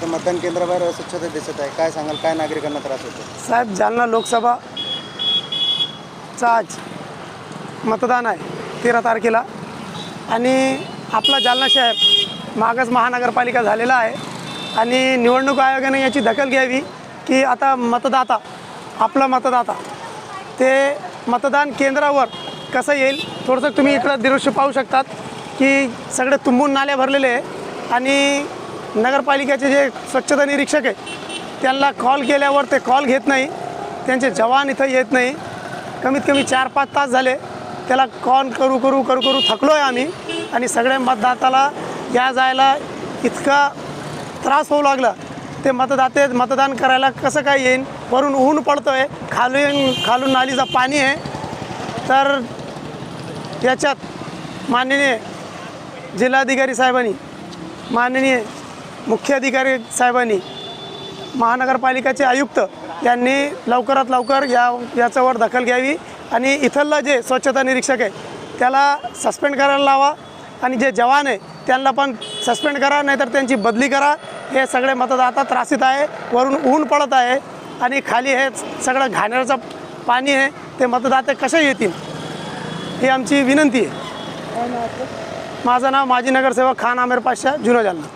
इथं मतदान केंद्राबाहेर अस्वच्छता दिसत आहे. काय सांगाल? काय नागरिकांना त्रास होतो? साहेब जालना लोकसभा चा आज मतदान आहे तेरा तारखेला. आणि आपला जालना शहर मागच महानगरपालिका झालेला आहे. आणि निवडणूक आयोगाने याची दखल घ्यावी की आता मतदाता आपला मतदाता ते मतदान केंद्रावर कसं येईल? थोडंसं तुम्ही इकडं दृश्य पाहू शकतात की सगळे तुंबून नाल्या भरलेले आहे. आणि नगरपालिकेचे जे स्वच्छता निरीक्षक आहे त्यांना कॉल केल्यावर ते कॉल घेत नाही. त्यांचे जवान इथं येत नाही. कमीत कमी चार पाच तास झाले त्याला कॉल करू करू करू करू थकलो आहे आम्ही. आणि सगळ्या मतदाताला या जायला इतका त्रास होऊ लागला. ते मतदाते मतदान करायला कसं काय येईन? वरून ऊन पडतो आहे खालून खालून नालीचं पाणी आहे. तर याच्यात माननीय जिल्हाधिकारी साहेबांनी माननीय मुख्याधिकारी साहेबांनी महानगरपालिकेचे आयुक्त यांनी लवकरात लवकर या याच्यावर दखल घ्यावी आणि इथलं जे स्वच्छता निरीक्षक आहे त्याला सस्पेंड करायला लावा आणि जे जवान आहे त्यांना पण सस्पेंड करा नाहीतर त्यांची बदली करा. हे सगळे मतदाता त्रासित आहे वरून ऊन पडत आहे आणि खाली हे सगळं घाण्याचं पाणी आहे ते मतदाते कसे येतील? ही आमची विनंती आहे. माझं नाव माजी नगरसेवक खान आमेर पाशा जुनो जालना.